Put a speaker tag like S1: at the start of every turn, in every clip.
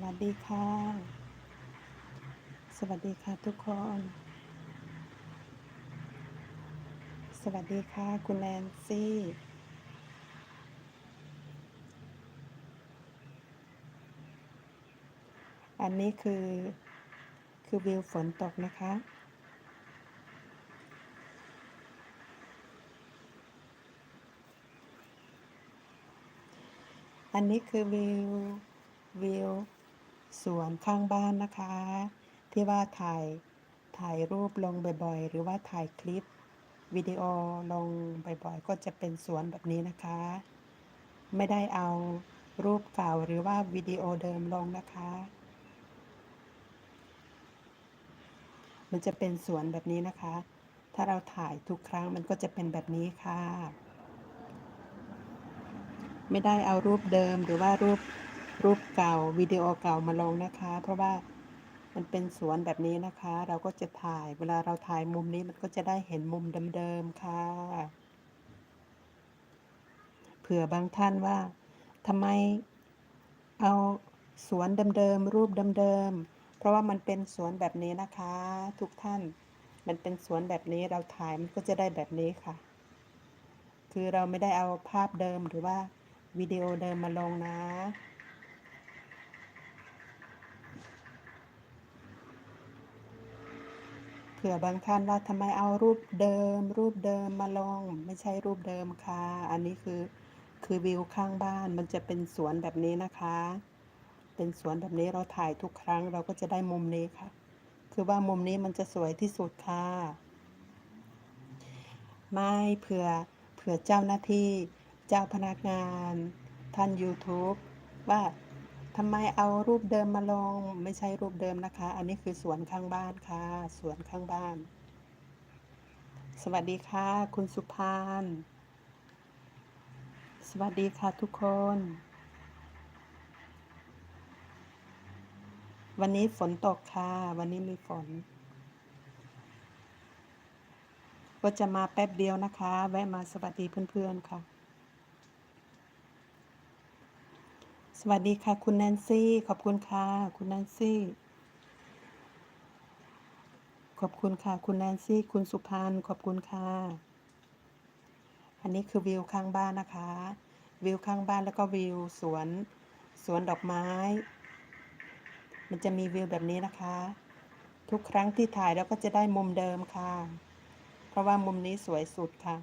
S1: วัสดีค่ะ สวัสดีค่ะทุกคน สวัสดีค่ะ คุณแนนซี่ อันนี้คือ คือวิวฝนตกนะคะอันนี้คือวิววิว สวนข้างบ้านนะคะ ที่ว่าถ่ายถ่ายรูปลงบ่อยๆ หรือว่าถ่ายคลิปวิดีโอลงบ่อยๆ ก็จะเป็นสวนแบบนี้นะคะ ไม่ได้เอารูปเก่าหรือว่าวิดีโอเดิมลงนะคะ มันจะเป็นสวนแบบนี้นะคะ ถ้าเราถ่ายทุกครั้งมันก็จะเป็นแบบนี้ค่ะ ไม่ได้เอารูปเดิมหรือว่ารูป รูปเก่าวิดีโอเก่ามาลงนะคะ เพราะว่ามันเป็นสวนแบบนี้นะคะ เราก็จะถ่ายเวลาเราถ่ายมุมนี้มันก็จะได้เห็นมุมเดิมๆค่ะ เผื่อบางท่านว่าทำไมเอาสวนเดิมๆรูปเดิมๆเพราะว่ามันเป็นสวนแบบนี้นะคะ ทุกท่านมันเป็นสวนแบบนี้เราถ่ายมันก็จะได้แบบนี้ค่ะ คือเราไม่ได้เอาภาพเดิมหรือว่าวิดีโอเดิมมาลงนะ ผื่อบางท่านว่าทำไมเอารูปเดิม รูปเดิมมาลง ไม่ใช่รูปเดิมค่ะ อันนี้คือคือวิวข้างบ้านมันจะเป็นสวนแบบนี้นะคะ เป็นสวนแบบนี้เราถ่ายทุกครั้งเราก็จะได้มุมนี้ค่ะ คือว่ามุมนี้มันจะสวยที่สุดค่ะ ไม่เผื่อเผื่อเจ้าหน้าที่เจ้าพนักงานท่าน YouTube ว่า ทำไมเอารูปเดิมมาลง ไม่ใช่รูปเดิมนะคะ อันนี้คือสวนข้างบ้านค่ะ สวนข้างบ้าน สวัสดีค่ะ คุณสุพานสวัสดีค่ะทุกคน วันนี้ฝนตกค่ะ วันนี้มีฝน ก็จะมาแป๊บเดียวนะคะ แวะมาสวัสดีเพื่อนๆค่ะ สวัสดีค่ะคุณแนนซี่ ขอบคุณค่ะ คุณแนนซี่ ขอบคุณค่ะ คุณแนนซี่ คุณสุพันขอบคุณค่ะ อันนี้คือวิวข้างบ้านนะคะ วิวข้างบ้านแล้วก็วิวสวนสวนดอกไม้ มันจะมีวิวแบบนี้นะคะ ทุกครั้งที่ถ่ายเราก็จะได้มุมเดิมค่ะ เพราะว่ามุมนี้สวยสุดค่ะ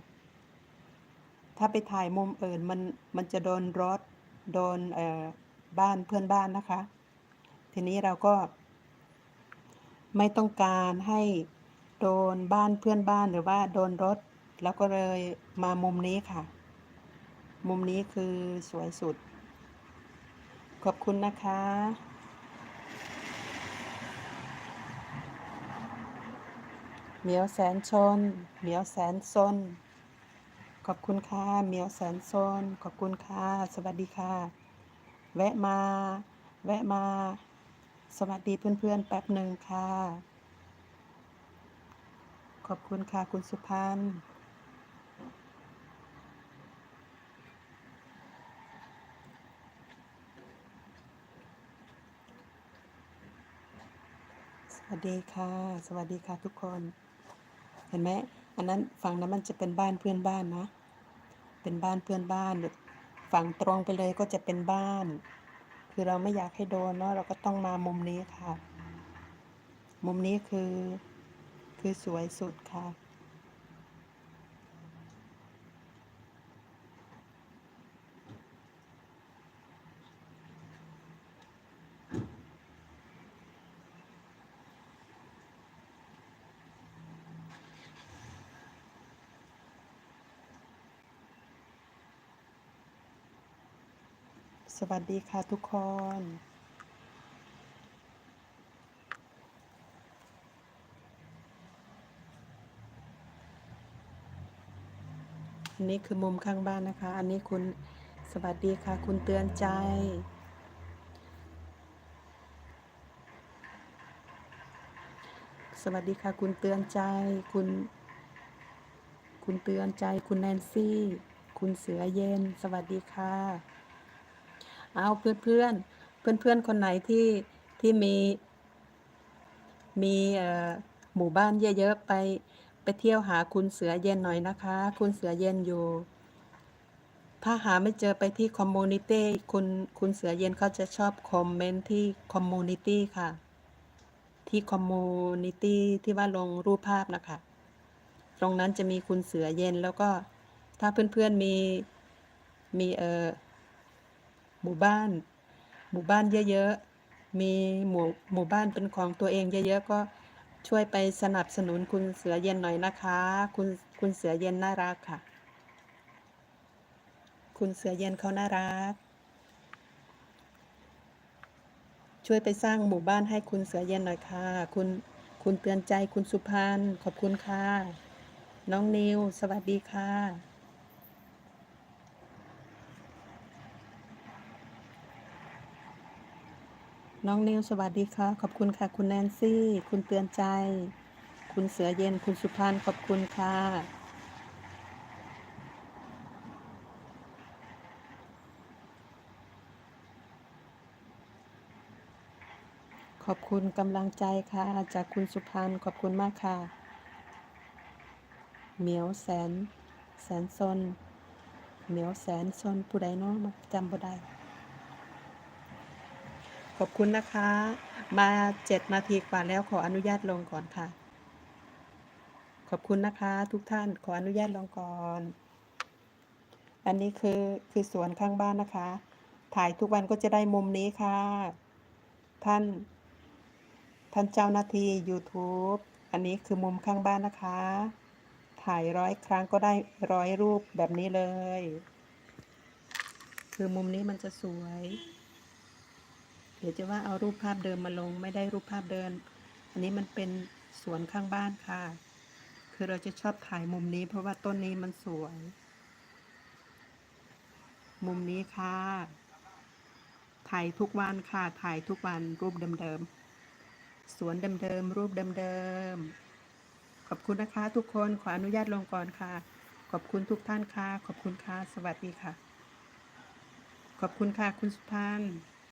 S1: ถ้าไปถ่ายมุมอื่นมันมันจะโดนรถ โดนบ้านเพื่อนบ้านนะคะ ทีนี้เราก็ไม่ต้องการให้โดนบ้านเพื่อนบ้านหรือว่าโดนรถ แล้วก็เลยมามุมนี้ค่ะ มุมนี้คือสวยสุด ขอบคุณนะคะ เหมียวแสนชน เหมียวแสนซน ขอบคุณค่ะเมียวแสนซนขอบคุณค่ะ สวัสดีค่ะ แวะมา แวะมา สวัสดีเพื่อนๆ แป๊บหนึ่งค่ะ ขอบคุณค่ะคุณสุพันธ์สวัสดีค่ะ สวัสดีค่ะทุกคน เห็นไหม อันนั้นฝั่งนั้นมันจะเป็นบ้านเพื่อนบ้านนะ เป็นบ้านเพื่อนบ้านฝั่งตรงไปเลยก็จะเป็นบ้าน คือเราไม่อยากให้โดนเนาะเราก็ต้องมามุมนี้ค่ะ มุมนี้คือ คือสวยสุดค่ะ สวัสดีค่ะทุกคน อันนี้คือมุมข้างบ้านนะคะ อันนี้คุณสวัสดีค่ะ คุณเตือนใจ สวัสดีค่ะ คุณเตือนใจ คุณ คุณเตือนใจ คุณแนนซี่ คุณเสือเย็น สวัสดีค่ะ เอาเพื่อนเพื่อนเพื่อนเพื่อนคนไหนที่ที่มี มีหมู่บ้านเยอะๆไปไปเที่ยวหาคุณเสือเย็นหน่อยนะคะ คุณเสือเย็นอยู่ ถ้าหาไม่เจอไปที่คอมมูนิตี้คุณคุณเสือเย็นเขาจะชอบคอมเมนต์ที่คอมมูนิตี้ค่ะ ที่คอมมูนิตี้ที่ว่าลงรูปภาพนะคะ ตรงนั้นจะมีคุณเสือเย็นแล้วก็ถ้าเพื่อนๆมีมีเออ หมู่บ้าน หมู่บ้านเยอะๆ มีหมู่หมู่บ้านเป็นของตัวเองเยอะๆ ก็ช่วยไปสนับสนุนคุณเสือเย็นหน่อยนะคะ คุณคุณเสือเย็นน่ารักค่ะ คุณเสือเย็นเขาน่ารัก ช่วยไปสร้างหมู่บ้านให้คุณเสือเย็นหน่อยค่ะ คุณคุณเตือนใจคุณสุพันธ์ขอบคุณค่ะ น้องนิว สวัสดีค่ะ น้องนิวสวัสดีค่ะ ขอบคุณค่ะ คุณแนนซี่ คุณเตือนใจ คุณเสือเย็น คุณสุพันธ์ขอบคุณค่ะ ขอบคุณกำลังใจค่ะ จากคุณสุพันธ์ขอบคุณมากค่ะ เหมียวแสน แสนซนเหมียวแสนซนผู้ใดเนาะมาจำบ่ได้ ขอบคุณนะคะ มาเจ็ดนาทีกว่าแล้วขออนุญาตลงก่อนค่ะ ขอบคุณนะคะ ทุกท่านขออนุญาตลงก่อน อันนี้คือคือสวนข้างบ้านนะคะ ถ่ายทุกวันก็จะได้มุมนี้ค่ะ ท่าน ท่านเจ้าหน้าที่ YouTube อันนี้คือมุมข้างบ้านนะคะ ถ่ายร้อยครั้งก็ได้ร้อยรูปแบบนี้เลย คือมุมนี้มันจะสวย เดี๋ยวจะว่าเอารูปภาพเดิมมาลงไม่ได้รูปภาพเดิม อันนี้มันเป็นสวนข้างบ้านค่ะ คือเราจะชอบถ่ายมุมนี้ เพราะว่าต้นนี้มันสวย มุมนี้ค่ะ ถ่ายทุกวันค่ะ ถ่ายทุกวันรูปเดิมๆ สวนเดิมๆ รูปเดิมๆ ขอบคุณนะคะ ทุกคนขออนุญาตลงก่อนค่ะ ขอบคุณทุกท่านค่ะ ขอบคุณค่ะ สวัสดีค่ะ ขอบคุณค่ะ คุณสุพันธ์